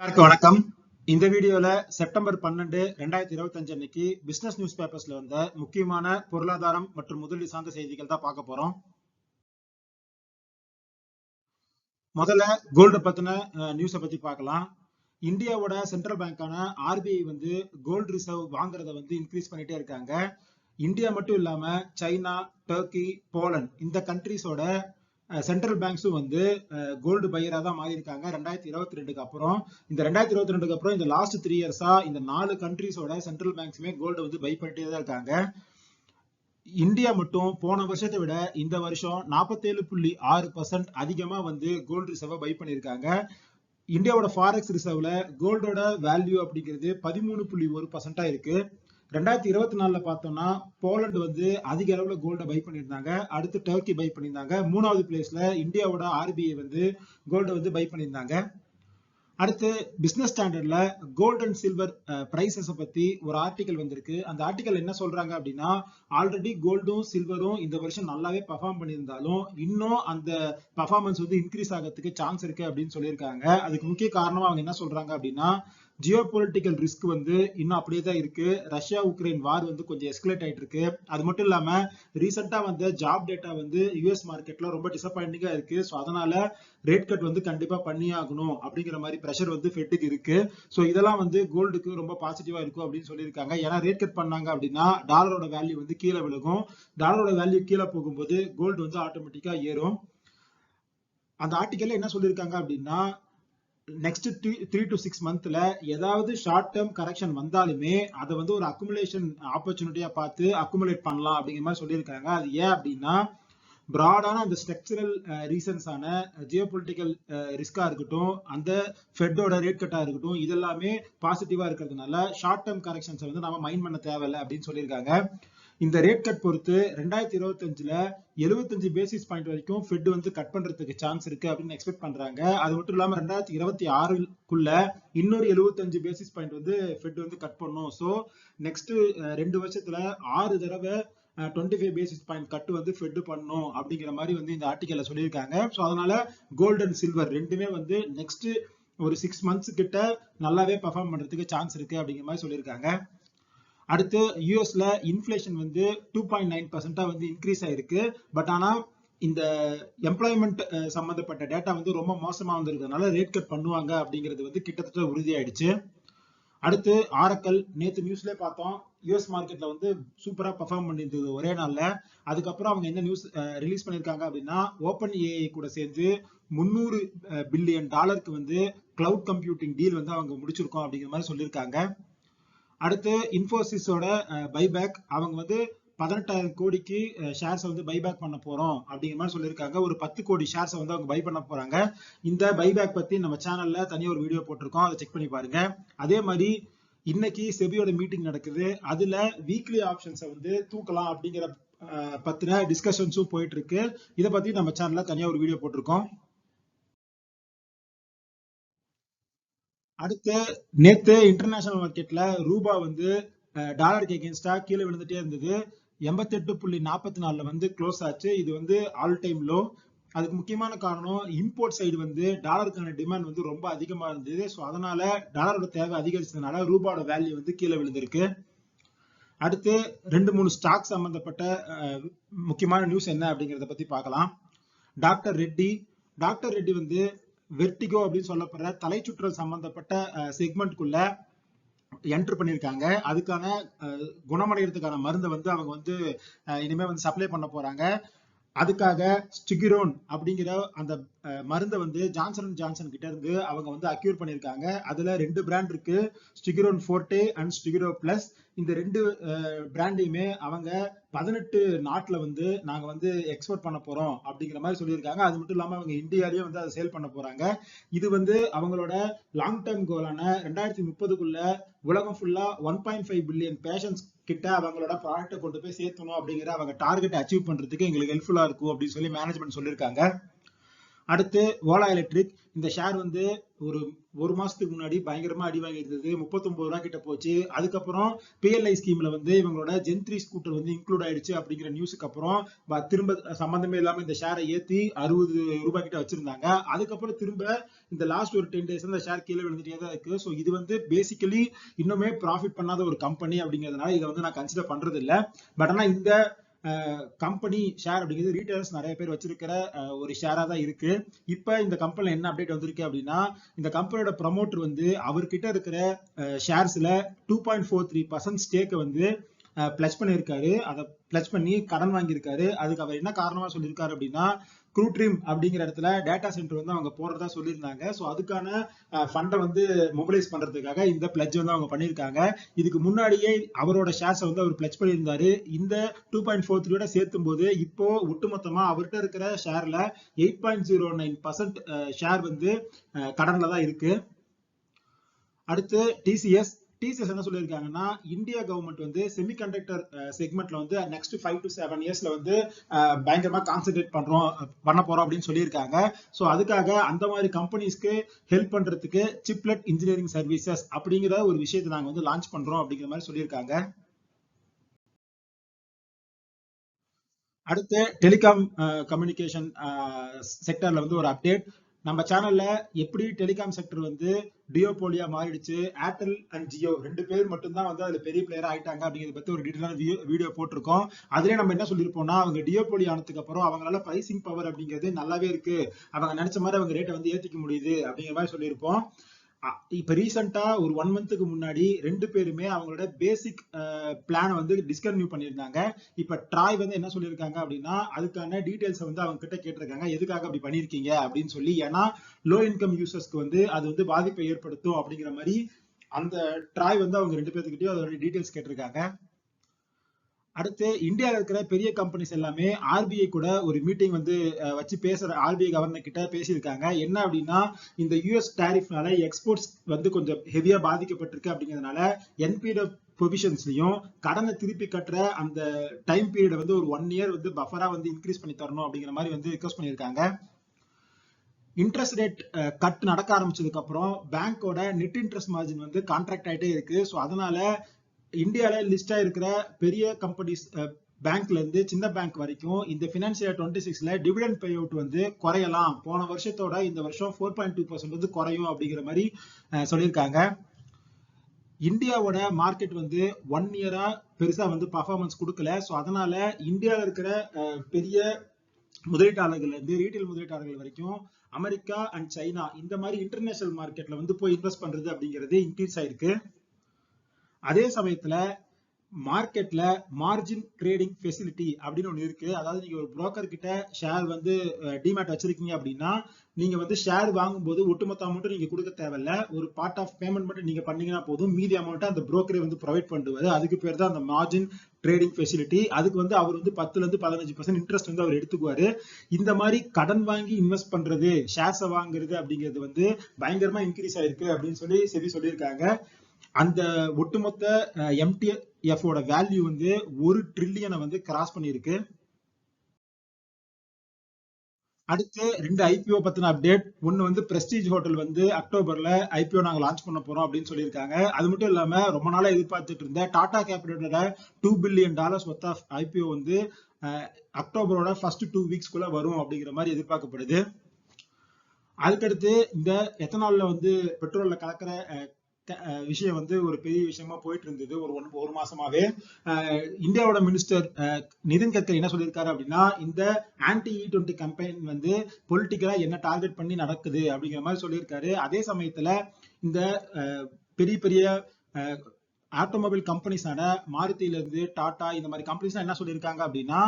எல்லாருக்கும் வணக்கம். இந்த வீடியோல செப்டம்பர் பன்னெண்டு ரெண்டாயிரத்தி இருபத்தி அஞ்சு அன்னைக்கு பிசினஸ் நியூஸ் பேப்பர்ஸ்ல வந்த முக்கியமான பொருளாதாரம் மற்றும் முதலீடு சார்ந்த செய்திகள் தான் பார்க்க போறோம். முதல்ல கோல்டு பத்தின நியூஸை பத்தி பார்க்கலாம். இந்தியாவோட சென்ட்ரல் பேங்கான ஆர்பிஐ வந்து கோல்டு ரிசர்வ் வாங்குறத வந்து இன்க்ரீஸ் பண்ணிட்டே இருக்காங்க. இந்தியா மட்டும் இல்லாம சைனா டர்க்கி போலண்ட் இந்த கண்ட்ரிஸோட சென்ட்ரல் பேங்க்ஸும் வந்து கோல்டு பையராக தான் மாறி இருக்காங்க ரெண்டாயிரத்தி இருபத்தி ரெண்டுக்கு அப்புறம். இந்த ரெண்டாயிரத்தி இருபத்தி ரெண்டுக்கு அப்புறம் இந்த லாஸ்ட் த்ரீ இயர்ஸா இந்த நாலு கண்ட்ரிஸோட சென்ட்ரல் பேங்க்ஸுமே கோல்டு வந்து பை பண்ணிட்டே தான் இருக்காங்க. இந்தியா மட்டும் போன வருஷத்தை விட இந்த வருஷம் நாற்பத்தேழு புள்ளி ஆறு பர்சன்ட் அதிகமாக வந்து கோல்டு ரிசர்வை பை பண்ணியிருக்காங்க. இந்தியாவோட ஃபாரெக்ஸ் ரிசர்வ்ல கோல்டோட வேல்யூ அப்படிங்கிறது பதிமூணு புள்ளி ஒரு பர்சன்டா இருக்கு. ரெண்டாயிரத்தி இருபத்தி நாலுல பார்த்தோம்னா போலண்ட் வந்து அதிக அளவுல கோல்டை பை பண்ணியிருந்தாங்க. அடுத்து டர்க்கி பை பண்ணியிருந்தாங்க. மூணாவது பிளேஸ்ல இந்தியாவோட ஆர்பிஐ வந்து கோல்டை வந்து பை பண்ணியிருந்தாங்க. அடுத்து பிஸ்னஸ் ஸ்டாண்டர்ட்ல கோல்ட் அண்ட் சில்வர் பிரைசஸ் பத்தி ஒரு ஆர்டிகல் வந்திருக்கு. அந்த ஆர்டிகல் என்ன சொல்றாங்க அப்படின்னா ஆல்ரெடி கோல்டும் சில்வரும் இந்த வருஷம் நல்லாவே பர்ஃபார்ம் பண்ணியிருந்தாலும் இன்னும் அந்த பர்ஃபார்மன்ஸ் வந்து இன்க்ரீஸ் ஆகிறதுக்கு சான்ஸ் இருக்கு அப்படின்னு சொல்லியிருக்காங்க. அதுக்கு முக்கிய காரணமா அவங்க என்ன சொல்றாங்க அப்படின்னா ஜியோ பொலிட்டிக்கல் ரிஸ்க் வந்து இன்னும் அப்படியே தான் இருக்கு. ரஷ்யா உக்ரைன் வார் வந்து கொஞ்சம் எஸ்கலேட் ஆயிட்டு இருக்கு. அது மட்டும் இல்லாம ரீசெண்டா வந்த ஜாப் டேட்டா வந்து யூஎஸ் மார்க்கெட்ல ரொம்ப டிசப்பாயிண்டிங்கா இருக்கு. ஸோ அதனால ரேட் கட் வந்து கண்டிப்பா பண்ணி ஆகணும் அப்படிங்கிற மாதிரி ப்ரெஷர் வந்து ஃபெட்டுக்கு இருக்கு. ஸோ இதெல்லாம் வந்து கோல்டுக்கு ரொம்ப பாசிட்டிவா இருக்கும் அப்படின்னு சொல்லியிருக்காங்க. ஏன்னா ரேட் கட் பண்ணாங்க அப்படின்னா டாலரோட வேல்யூ வந்து கீழே விழுகும். டாலரோட வேல்யூ கீழே போகும்போது கோல்டு வந்து ஆட்டோமேட்டிக்கா ஏறும். அந்த ஆர்டிக்கல்ல என்ன சொல்லியிருக்காங்க அப்படின்னா நெக்ஸ்ட் த்ரீ டு சிக்ஸ் மந்த்ல ஏதாவது ஷார்ட் டேர்ம் கரெக்ஷன் வந்தாலுமே அதை வந்து ஒரு அக்குமுலேஷன் ஆப்பர்ச்சுனிட்டியா பார்த்து அக்குமுலேட் பண்ணலாம் அப்படிங்கிற மாதிரி சொல்லியிருக்காங்க. அது ஏன் அப்படின்னா ப்ராடான அந்த ஸ்ட்ரக்சரல் ரீசன்ஸான ஜியோ பொலிட்டிக்கல் ரிஸ்கா இருக்கட்டும் அந்த ஃபெட்டோட ரேட் கட்டா இருக்கட்டும் இதெல்லாமே பாசிட்டிவா இருக்கிறதுனால ஷார்ட் டேர்ம் கரெக்ஷன்ஸ் வந்து நம்ம மைண்ட் பண்ண தேவையில்லை அப்படின்னு சொல்லியிருக்காங்க. இந்த ரேட் கட் பொறுத்து ரெண்டாயிரத்தி இருபத்தஞ்சுல எழுபத்தஞ்சு பேசிஸ் பாயிண்ட் வரைக்கும் ஃபெட் வந்து கட் பண்றதுக்கு சான்ஸ் இருக்கு அப்படின்னு எக்ஸ்பெக்ட் பண்றாங்க. அது மட்டும் இல்லாம ரெண்டாயிரத்தி இருபத்தி ஆறுக்குள்ள இன்னொரு எழுபத்தஞ்சு பேசிஸ் பாயிண்ட் வந்து ஃபெட் வந்து கட் பண்ணும். ஸோ நெக்ஸ்ட் ரெண்டு வருஷத்துல ஆறு தடவை twenty five basis point cut வந்து ஃபெட் பண்ணும் அப்படிங்கிற மாதிரி வந்து இந்த ஆர்டிக்கல்ல சொல்லியிருக்காங்க. ஸோ அதனால கோல்டு அண்ட் சில்வர் ரெண்டுமே வந்து நெக்ஸ்ட் ஒரு சிக்ஸ் மந்த்ஸ் கிட்ட நல்லாவே பர்ஃபார்ம் பண்றதுக்கு சான்ஸ் இருக்கு அப்படிங்கிற மாதிரி சொல்லியிருக்காங்க. அடுத்து யூஎஸ்ல இன்ஃபிளேஷன் வந்து டூ பாயிண்ட் நைன் பர்சென்டா வந்து இன்க்ரீஸ் ஆயிருக்கு. பட் ஆனா இந்த எம்ப்ளாய்மெண்ட் சம்பந்தப்பட்ட டேட்டா வந்து ரொம்ப மோசமா வந்திருக்கிறதுனால ரேட் கட் பண்ணுவாங்க அப்படிங்கிறது வந்து கிட்டத்தட்ட உறுதியாயிடுச்சு. அடுத்து ஆரக்கல். நேத்து நியூஸ்ல பார்த்தோம். யூஎஸ் மார்க்கெட்ல வந்து சூப்பரா பர்ஃபார்ம் பண்ணியிருந்தது ஒரே நாள்ல. அதுக்கப்புறம் அவங்க என்ன நியூஸ் ரிலீஸ் பண்ணிருக்காங்க அப்படின்னா ஓப்பன் ஏஐ கூட சேர்ந்து முந்நூறு பில்லியன் டாலருக்கு வந்து கிளவுட் கம்ப்யூட்டிங் டீல் வந்து அவங்க முடிச்சிருக்கோம் அப்படிங்கிற மாதிரி சொல்லியிருக்காங்க. அடுத்து இன்ஃபோசிஸோட பைபேக் அவங்க வந்து பதினெட்டாயிரம் கோடிக்கு ஷேர்ஸை வந்து பைபேக் பண்ண போறோம் அப்படிங்கிற மாதிரி சொல்லியிருக்காங்க. ஒரு பத்து கோடி ஷேர்ஸை வந்து அவங்க பை பண்ண போறாங்க. இந்த பைபேக் பத்தி நம்ம சேனல்ல தனியாக ஒரு வீடியோ போட்டிருக்கோம். அதை செக் பண்ணி பாருங்க. அதே மாதிரி இன்னைக்கு செபியோட மீட்டிங் நடக்குது. அதுல வீக்லி ஆப்ஷன்ஸை வந்து தூக்கலாம் அப்படிங்கிற பத்தின டிஸ்கஷன்ஸும் போயிட்டு இருக்கு. இதை பத்தி நம்ம சேனல்ல தனியாக ஒரு வீடியோ போட்டிருக்கோம். அடுத்து நேத்து இன்டர்நேஷனல் மார்க்கெட்ல ரூபா வந்து டாலருக்கு எகேன்ஸ்டா கீழே விழுந்துட்டே இருந்தது. எண்பத்தி எட்டு புள்ளி நாற்பத்தி நாலுல வந்து க்ளோஸ் ஆச்சு. இது வந்து ஆல் டைம் லோ அதுக்கு முக்கியமான காரணம் இம்போர்ட் சைடு வந்து டாலருக்கான டிமாண்ட் வந்து ரொம்ப அதிகமா இருந்தது. ஸோ அதனால டாலரோட தேவை அதிகரிச்சதுனால ரூபாவோட வேல்யூ வந்து கீழே விழுந்திருக்கு. அடுத்து ரெண்டு மூணு ஸ்டாக் சம்பந்தப்பட்ட முக்கியமான நியூஸ் என்ன அப்படிங்கிறத பத்தி பார்க்கலாம். டாக்டர் ரெட்டி. டாக்டர் ரெட்டி வந்து வெர்டிகோ அப்படின்னு சொல்லப்படுற தலை சுற்றல் சம்பந்தப்பட்ட செக்மெண்ட்குள்ள என்டர் பண்ணியிருக்காங்க. அதுக்கான குணமடைகிறதுக்கான மருந்தை வந்து அவங்க வந்து இனிமே வந்து சப்ளை பண்ண போறாங்க. அதுக்காக ஸ்டிகிரோன் அப்படிங்கிற அந்த மருந்தை வந்து ஜான்சன் ஜான்சன் கிட்ட இருந்து அவங்க வந்து அக்யூர் பண்ணியிருக்காங்க. அதுல ரெண்டு பிராண்ட் இருக்கு. ஸ்டிகிரோன் ஃபோர்டே அண்ட் ஸ்டிகிரோ பிளஸ் இந்த ரெண்டு பிராண்டையுமே அவங்க பதினெட்டு நாட்டுல வந்து நாங்க வந்து எக்ஸ்போர்ட் பண்ண போறோம் அப்படிங்கிற மாதிரி சொல்லியிருக்காங்க. அது மட்டும் இல்லாம அவங்க இந்தியாலயும் வந்து அதை சேல் பண்ண போறாங்க. இது வந்து அவங்களோட லாங் டேர்ம் கோலான ரெண்டாயிரத்தி முப்பதுக்குள்ள உலகம் ஃபுல்லா one point five billion patients கிட்ட அவங்களோட ப்ராடக்ட்டை கொண்டு போய் சேர்த்தணும் அப்படிங்கிற அவங்க டார்கெட் அச்சீவ் பண்றதுக்கு எங்களுக்கு ஹெல்ப்ஃபுல்லா இருக்கும் அப்படின்னு சொல்லி மேனேஜ்மெண்ட் சொல்லியிருக்காங்க. அடுத்து ஓலா எலக்ட்ரிக். இந்த ஷேர் வந்து ஒரு ஒரு மாசத்துக்கு முன்னாடி பயங்கரமா அடி வாங்கி இருந்தது முப்பத்தொன்பது ரூபா கிட்ட போச்சு. அதுக்கப்புறம் பிஎல்ஐ ஸ்கீம்ல வந்து இவங்களோட ஜென்ட்ரி ஸ்கூட்டர் வந்து இன்க்ளூட் ஆயிடுச்சு அப்படிங்கிற நியூஸுக்கு அப்புறம் திரும்ப சம்பந்தமே இல்லாம இந்த ஷேரை ஏத்தி அறுபது ரூபாய் கிட்ட வச்சிருந்தாங்க. அதுக்கப்புறம் திரும்ப இந்த லாஸ்ட் ஒரு டென் டேஸ் அந்த ஷேர் கீழே விழுந்துட்டே தான் இருக்கு. ஸோ இது வந்து பேசிக்கலி இன்னுமே ப்ராஃபிட் பண்ணாத ஒரு கம்பெனி அப்படிங்கிறதுனால இதை வந்து நான் கன்சிடர் பண்றது இல்லை பட் ஆனா இந்த கம்பெனி ஷேர் அப்படிங்கிறது ரீட்டைலர்ஸ் நிறைய பேர் வச்சிருக்கிற ஒரு ஷேரா தான் இருக்கு. இப்ப இந்த கம்பெனியில் என்ன அப்டேட் வந்திருக்கு அப்படின்னா இந்த கம்பெனியோட ப்ரமோட்டர் வந்து அவர்கிட்ட இருக்கிற ஷேர்ஸ்ல two point four three percent ஸ்டேக்கை வந்து பிளஸ் பண்ணியிருக்காரு. அதை பிளஸ் பண்ணி கடன் வாங்கியிருக்காரு. அதுக்கு அவர் என்ன காரணமா சொல்லியிருக்காரு அப்படின்னா குரூட்ரிம் அப்படிங்கிற இடத்துல டேட்டா சென்டர் வந்து அவங்க போடுறதா சொல்லியிருந்தாங்க. ஸோ அதுக்கான ஃபண்டை வந்து மொபிலைஸ் பண்றதுக்காக இந்த பிளட்ஜ் வந்து அவங்க பண்ணியிருக்காங்க. இதுக்கு முன்னாடியே அவரோட ஷேர்ஸை வந்து அவர் பிளட்ஜ் பண்ணியிருந்தாரு. இந்த டூ பாயிண்ட் ஃபோர் த்ரீயோட சேர்த்தும் போது இப்போ ஒட்டுமொத்தமா அவர்கிட்ட இருக்கிற ஷேர்ல eight point zero nine percent share வந்து கடனில் கடன்ல தான் இருக்கு. அடுத்து டிசிஎஸ் டிசிஎஸ் என்ன சொல்லியிருக்காங்கன்னா இந்தியா கவர்மெண்ட் வந்து செமிகண்டக்டர் செக்மெண்ட்ல வந்து நெக்ஸ்ட் ஃபைவ் டு செவன் இயர்ஸ்ல வந்து பயங்கரமா கான்சென்ட்ரேட் பண்றோம் பண்ண போறோம் அப்படின்னு சொல்லியிருக்காங்க. ஸோ அதுக்காக அந்த மாதிரி கம்பெனிஸ்க்கு ஹெல்ப் பண்றதுக்கு சிப்லெட் இன்ஜினியரிங் சர்வீசஸ் அப்படிங்கிற ஒரு விஷயத்தை நாங்கள் வந்து லான்ச் பண்றோம் அப்படிங்கிற மாதிரி சொல்லியிருக்காங்க. அடுத்து டெலிகாம் கம்யூனிகேஷன் செக்டர்ல வந்து ஒரு அப்டேட் நம்ம சேனல்ல எப்படி டெலிகாம் செக்டர் வந்து டியோபோலியா மாறிடுச்சு ஏர்டெல் அண்ட் ஜியோ ரெண்டு பேர் மட்டும்தான் வந்து அதுல பெரிய பிளேயர் ஆயிட்டாங்க அப்படிங்கறத பத்தி ஒரு டீட்டெயிலான வீடியோ போட்டிருக்கோம். அதுலயே நம்ம என்ன சொல்லியிருப்போம்னா அவங்க டியோபோலி ஆனதுக்கு அப்புறம் அவங்களால பிரைசிங் பவர் அப்படிங்கிறது நல்லாவே இருக்கு. அவங்க நினைச்ச மாதிரி அவங்க ரேட்டை வந்து ஏத்திக்க முடியுது அப்படிங்கிற மாதிரி சொல்லியிருப்போம். இப்ப ரீசெண்டா ஒரு ஒன் மந்த்துக்கு முன்னாடி ரெண்டு பேருமே அவங்களோட பேசிக் பிளான் வந்து டிஸ்கன்யூ பண்ணியிருந்தாங்க. இப்ப ட்ராய் வந்து என்ன சொல்லியிருக்காங்க அப்படின்னா அதுக்கான டீடைல்ஸ் வந்து அவங்க கிட்ட கேட்டிருக்காங்க. எதுக்காக அப்படி பண்ணிருக்கீங்க அப்படின்னு சொல்லி. ஏன்னா லோ இன்கம் யூசர்ஸ்க்கு வந்து அது வந்து பாதிப்பை ஏற்படுத்தும் அப்படிங்கிற மாதிரி அந்த ட்ராய் வந்து அவங்க ரெண்டு பேர்த்துக்கிட்டயும் அதோட டீடைல்ஸ் கேட்டிருக்காங்க. அடுத்து இந்தியாவில் இருக்கிற பெரிய கம்பெனிஸ் எல்லாமே ஆர்பிஐ கூட ஒரு மீட்டிங் வந்து வச்சு பேசுற ஆர்பிஐ கவர்னர் கிட்ட பேசியிருக்காங்க. என்ன அப்படின்னா இந்த யூஎஸ் டேரிஃப்னால எக்ஸ்போர்ட்ஸ் வந்து கொஞ்சம் ஹெவியா பாதிக்கப்பட்டிருக்கு அப்படிங்கிறதுனால என்பிட ப்ரொவிஷன்ஸ்லையும் கடனை திருப்பி கட்டுற அந்த டைம் பீரியட் வந்து ஒரு ஒன் இயர் வந்து பஃபரா வந்து இன்க்ரீஸ் பண்ணி தரணும் அப்படிங்கிற மாதிரி வந்து ரிக்வஸ்ட் பண்ணியிருக்காங்க. இன்ட்ரெஸ்ட் ரேட் கட் நடக்க ஆரம்பிச்சதுக்கு அப்புறம் பேங்கோட நெட் இன்ட்ரெஸ்ட் மார்ஜின் வந்து கான்ட்ராக்ட் ஆகிட்டே இருக்கு. ஸோ அதனால இந்தியால லிஸ்ட் ஆயிருக்கிற பெரிய கம்பெனிஸ் பேங்க்ல இருந்து சின்ன பேங்க் வரைக்கும் இந்த பினான்சியல் டுவெண்ட்டி சிக்ஸ்ல டிவிடெண்ட் பே அவுட் வந்து குறையலாம். போன வருஷத்தோட இந்த வருஷம் ஃபோர் பாயிண்ட் டூ பர்சன்ட் வந்து குறையும் அப்படிங்கிற மாதிரி சொல்லியிருக்காங்க. இந்தியாவோட மார்க்கெட் வந்து ஒன் இயரா பெருசா வந்து பர்ஃபார்மன்ஸ் கொடுக்கல. ஸோ அதனால இந்தியாவில் இருக்கிற பெரிய முதலீட்டாளர்கள் இருந்து ரீட்டைல் முதலீட்டாளர்கள் வரைக்கும் அமெரிக்கா அண்ட் சைனா இந்த மாதிரி இன்டர்நேஷனல் மார்க்கெட்ல வந்து போய் இன்வெஸ்ட் பண்றது அப்படிங்கிறது இன்க்ரீஸ் ஆயிருக்கு. அதே சமயத்துல மார்க்கெட்ல மார்ஜின் ட்ரேடிங் ஃபெசிலிட்டி அப்படின்னு ஒன்று இருக்கு. அதாவது நீங்க ஒரு புரோக்கர் கிட்ட ஷேர் வந்து டிமேட் வச்சிருக்கீங்க அப்படின்னா நீங்க வந்து ஷேர் வாங்கும்போது ஒட்டுமொத்த அமௌண்ட்டும் நீங்க கொடுக்க தேவையில்ல. ஒரு பார்ட் ஆஃப் பேமெண்ட் மட்டும் நீங்க பண்ணீங்கன்னா போதும். மீதி அமௌண்ட்டை அந்த புரோக்கரே வந்து ப்ரொவைட் பண்ணுவாரு. அதுக்கு பேர் தான் அந்த மார்ஜின் ட்ரேடிங் ஃபெசிலிட்டி அதுக்கு வந்து அவர் வந்து பத்துல இருந்து பதினஞ்சு பர்சன்ட் இன்ட்ரெஸ்ட் வந்து அவர் எடுத்துக்குவாரு. இந்த மாதிரி கடன் வாங்கி இன்வெஸ்ட் பண்றது ஷேர்ஸை வாங்குறது அப்படிங்கிறது வந்து பயங்கரமா இன்க்ரீஸ் ஆயிருக்கு அப்படின்னு சொல்லி செபி சொல்லியிருக்காங்க. அந்த ஒட்டுமொத்த எம்டிஎஃபோட வேல்யூ வந்து ஒரு ட்ரில்லியனை வந்து கிராஸ் பண்ணியிருக்கு. அடுத்து ரெண்டு ஐபிஓ பத்தின அப்டேட் ஒன்னு வந்து பிரஸ்டீஜ் ஹோட்டல் வந்து அக்டோபர்ல ஐபிஓ நாங்க லான்ச் பண்ண போறோம் அப்படின்னு சொல்லியிருக்காங்க. அது மட்டும் இல்லாம ரொம்ப நாளா எதிர்பார்த்துட்டு இருந்த Tata கேபிட்டலோட two billion dollars worth of IPO வந்து அக்டோபரோட ஃபர்ஸ்ட் டூ வீக்ஸ்க்குள்ள வரும் அப்படிங்கிற மாதிரி எதிர்பார்க்கப்படுது. அதுக்கடுத்து இந்த எத்தனால்ல வந்து பெட்ரோல்ல கலக்கிற விஷயம் வந்து ஒரு பெரிய விஷயமா போயிட்டு இருந்தது ஒரு ஒன் ஒரு மாசமாவே அஹ், இந்தியாவோட மினிஸ்டர் நிதின் கட்கரி என்ன சொல்லியிருக்காரு அப்படின்னா இந்த ஆன்டி இ டுவெண்ட்டி கம்பெயின் வந்து பொலிட்டிக்கலா என்ன டார்கெட் பண்ணி நடக்குது அப்படிங்கிற மாதிரி சொல்லியிருக்காரு. அதே சமயத்துல இந்த அஹ், பெரிய பெரிய ஆட்டோமொபைல் கம்பெனிஸான மாருதியில இருந்து டாடா இந்த மாதிரி கம்பெனிஸ் என்ன சொல்லியிருக்காங்க அப்படின்னா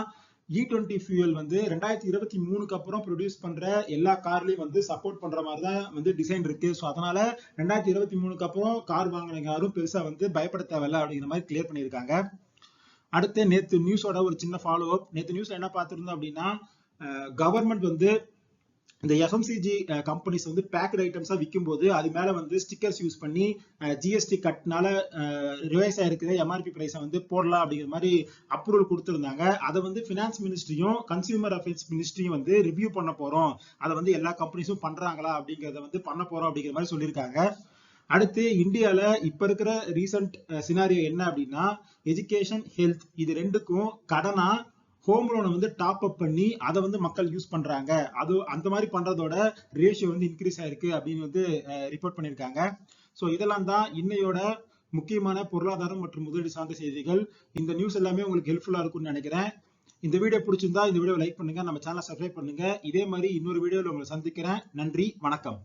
இ டுவெண்ட்டி ஃபியூல் வந்து ரெண்டாயிரத்தி இருபத்தி மூணுக்கு அப்புறம் ப்ரொடியூஸ் பண்ற எல்லா கார்லயும் வந்து சப்போர்ட் பண்ற மாதிரி தான் வந்து டிசைன் இருக்கு. ஸோ அதனால ரெண்டாயிரத்தி இருபத்தி மூணுக்கு அப்புறம் கார் வாங்கின யாரும் பெருசா வந்து பயப்பட தேவையில்ல அப்படிங்கிற மாதிரி கிளியர் பண்ணியிருக்காங்க. அடுத்து நேத்து நியூஸோட ஒரு சின்ன ஃபாலோ அப் நேத்து நியூஸ்ல என்ன பார்த்துருந்தோம் அப்படின்னா கவர்மெண்ட் வந்து இந்த எஃப்எம்சிஜி கம்பெனிஸ் வந்து பேக்கட் ஐட்டம்ஸா விற்கும் போது அது மேல வந்து ஸ்டிக்கர்ஸ் யூஸ் பண்ணி ஜிஎஸ்டி கட்னால ரிவைஸ் ஆயிருக்கிற எம்ஆர்பி பிரைஸை வந்து போடலாம் அப்படிங்கிற மாதிரி அப்ரூவல் கொடுத்துருந்தாங்க. அதை வந்து ஃபினான்ஸ் மினிஸ்ட்ரியும் கன்சியூமர் அஃபேர்ஸ் மினிஸ்ட்ரியும் வந்து ரிவ்யூ பண்ண போறோம். அதை வந்து எல்லா கம்பெனிஸும் பண்றாங்களா அப்படிங்கிறத வந்து பண்ண போறோம் அப்படிங்கிற மாதிரி சொல்லியிருக்காங்க. அடுத்து இந்தியால இப்ப இருக்கிற ரீசன்ட் சினாரியோ என்ன அப்படின்னா எஜுகேஷன் ஹெல்த் இது ரெண்டுக்கும் கடனா ஹோம் லோனை வந்து டாப் அப் பண்ணி அதை வந்து மக்கள் யூஸ் பண்றாங்க. அது அந்த மாதிரி பண்றதோட ரேஷியோ வந்து இன்க்ரீஸ் ஆயிருக்கு அப்படின்னு வந்து ரிப்போர்ட் பண்ணியிருக்காங்க. ஸோ இதெல்லாம் தான் இன்னையோட முக்கியமான பொருளாதாரம் மற்றும் முதலீடு சார்ந்த செய்திகள். இந்த நியூஸ் எல்லாமே உங்களுக்கு ஹெல்ப்ஃபுல்லா இருக்கும்னு நினைக்கிறேன். இந்த வீடியோ பிடிச்சிருந்தா இந்த வீடியோ லைக் பண்ணுங்க. நம்ம சேனலை சப்ஸ்கிரைப் பண்ணுங்க. இதே மாதிரி இன்னொரு வீடியோவில் உங்களை சந்திக்கிறேன். நன்றி. வணக்கம்.